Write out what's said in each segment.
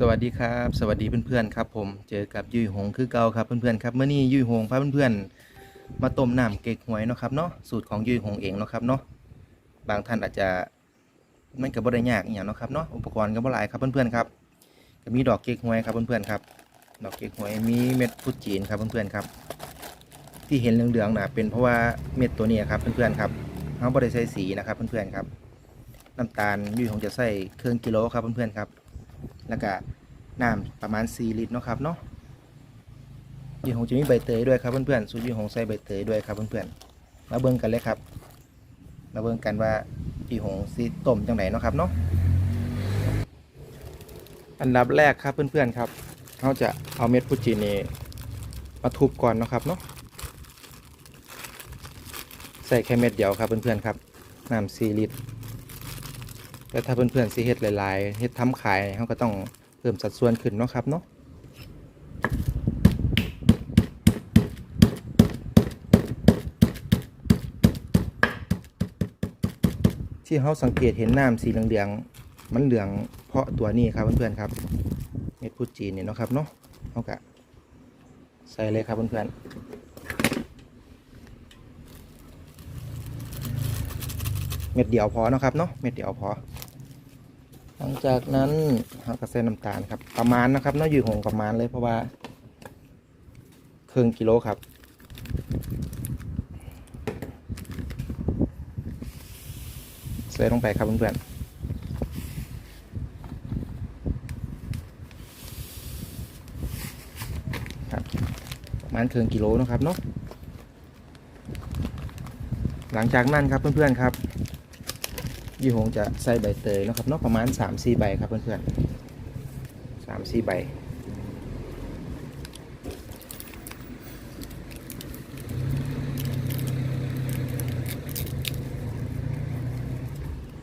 สวัสดีครับ สวัสดีเพื่อนๆครับผมเจอกับยุ้ยหงคือเก่าครับเพื่อนๆครับเมื่อนี้ยุ้ยหงพาเพื่อนๆมาต้มน้ำเก๊กฮวยเนาะครับเนาะสูตรของยุ้ยหงเองเนาะครับเนาะบางท่านอาจจะมันก็บ่ได้ยากอย่างเนาะครับเนาะอุปกรณ์ก็บ่หลายครับเพื่อนๆครับก็มีดอกเก๊กฮวยครับเพื่อนๆครับดอกเก๊กฮวยมีเม็ดพุจีนครับเพื่อนๆครับ ที่เห็นเหลืองๆนะเป็นเพราะว่าเม็ดตัวนี้ครับเพื่อนๆครับเขาบ่ได้ใส่สีนะครับเพื่อนๆครับน้ำตาลยุ้ยหงจะใส่เครื่องกิโลครับเพื่อนๆครับ แล้วก็น้ำประมาณ 4 ลิตรเนาะครับเนาะยี่หงจะมีใบเตยด้วยครับเพื่อนๆสูตรยี่หงใส่ใบเตยด้วยครับเพื่อนๆมาเบิ่งกันเลยครับมาเบิ่งกันว่ายี่หงสีต้มจังไหนเนาะครับเนาะอันดับแรกครับเพื่อนๆครับเราจะเอาเม็ดพุจินี่มาทุบก่อนเนาะครับเนาะใส่แค่เม็ดเดียวครับเพื่อนๆครับน้ำ4ลิตร แต่ถ้าเพื่อนๆสิเฮ็ดหลายๆเฮ็ดทำขายเขาก็ต้องเพิ่มสัดส่วนขึ้นเนาะครับเนาะที่เขาสังเกตเห็นน้ำสีเหลืองๆมันเหลืองเพราะตัวนี้ครับเพื่อนๆครับเม็ดพุจีนเนี่ยเนาะครับเนาะเขาก็ใส่เลยครับเพื่อนๆเม็ดเดียวพอเนาะครับเนาะเม็ดเดียวพอ หลังจากนั้นเราก็ใส่น้ำตาลครับ ประมาณนะครับเน้ออยู่หงประมาณเลยเพราะว่าครึ่งกิโลครับใส่ลงไปครับเพื่อนๆครับประมาณครึ่งกิโลนะครับเนาะ หลังจากนั้นครับเพื่อนๆครับ ยี่หงจะใส่ใบเตยนะครับเนาะประมาณ3-4ใบครับเพื่อนๆ3-4ใบ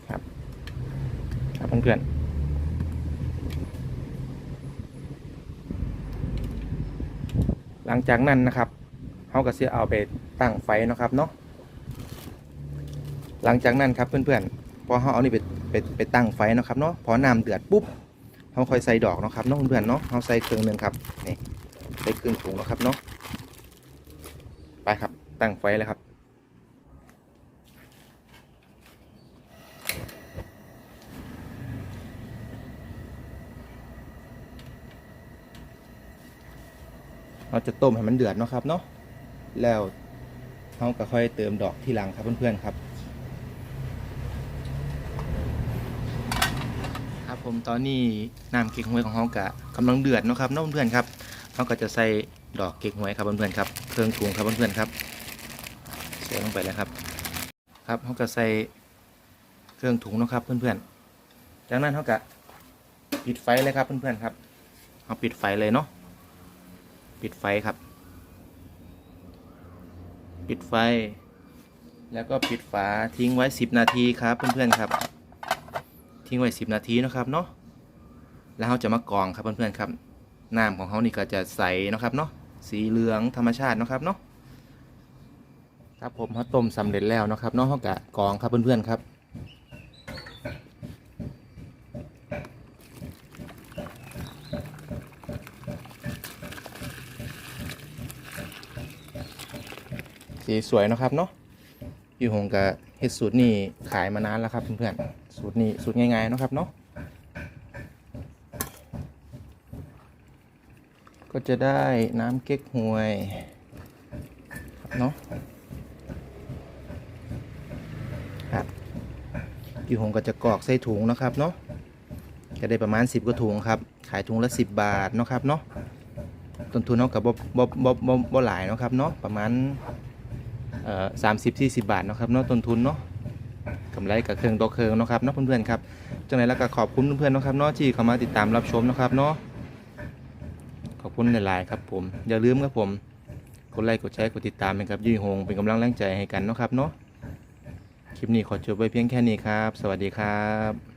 ครับครับเพื่อนๆหลังจากนั้นนะครับเขาก็จะเอาไปตั้งไฟนะครับเนาะ หลังจากนั้นครับเพื่อนๆพ อเขาเอานี่ไปไปไปตั้งไฟนะครับเนาะพอน้ำเดือดปุ๊บเขาค่อยใส่ดอกนะครับเนาะเพื่อนๆเนาะเขาใส่เครื่องหนึ่งครับนี่ใส่เครื่องถุงนะครับเนาะไปครับตั้งไฟเลยครับเราจะต้มให้มันเดือดเนาะครับเนาะแล้วเขาก็ค่อยเติมดอกที่หลังครับเพื่อนๆครับ ครับ ผมตอนนี้น้ำเก๊กฮวยของเขากะกำลังเดือดเนาะครับเน้องเพื่อนครับเขาก็จะใส่ดอกเก๊กฮวยครับเพื่อนๆครับเครื่องปรุงครับเพื่อนๆครับใส่ลงไปแล้วครับ ครับเขาก็ใส่เครื่องถุงนะครับเพื่อนๆจากนั้นเขาก็ปิดไฟเลยครับเพื่อนๆครับเขาปิดไฟเลยเนาะปิดไฟครับ ปิดไฟ แล้วก็ปิดฝาทิ้งไว้ 10 นาทีครับเพื่อนๆครับ ทิ้งไว้ 10 นาทีนะครับเนาะแล้วเราจะมากรองครับเพื่อนๆครับน้ำของเขานี่ก็จะใสนะครับเนาะสีเหลืองธรรมชาตินะครับเนาะครับผมเขาต้มสำเร็จแล้วนะครับเนาะเขากะกรองครับเพื่อนๆครับสีสวยนะครับเนาะ อยู่หงกับเฮ็ดสูตรนี่ขายมานานแล้วครับเพื่อนๆสูตรนี้สูตรง่ายๆนะครับเนาะก็จะได้น้ำเก๊กฮวยเนาะครับอยู่หงก็จะกรอกใส่ถุงนะครับเนาะก็ได้ประมาณ 10กว่าถุงครับ ขายถุงละ 10 บาทเนาะครับเนาะต้นทุนเขาะกับบ่บ่บ่บ่บ่หลายเนาะครับเนาะประมาณ สามสิบสี่สิบบาทเนาะครับเนาะต้นทุนเนาะกำไรกับเครื่องดอกเครื่องเนาะครับเนาะเพื่อนๆครับจังไรแล้วก็ขอบคุณเพื่อนๆเนาะครับเนาะที่เข้ามาติดตามรับชมนะครับเนาะขอบคุณหลายๆครับผมอย่าลืมครับผมกดไลค์กดแชร์กดติดตามเป็นครับยี่หงเป็นกำลังแรงใจให้กันเนาะครับเนาะคลิปนี้ขอจบไว้เพียงแค่นี้ครับ สวัสดีครับ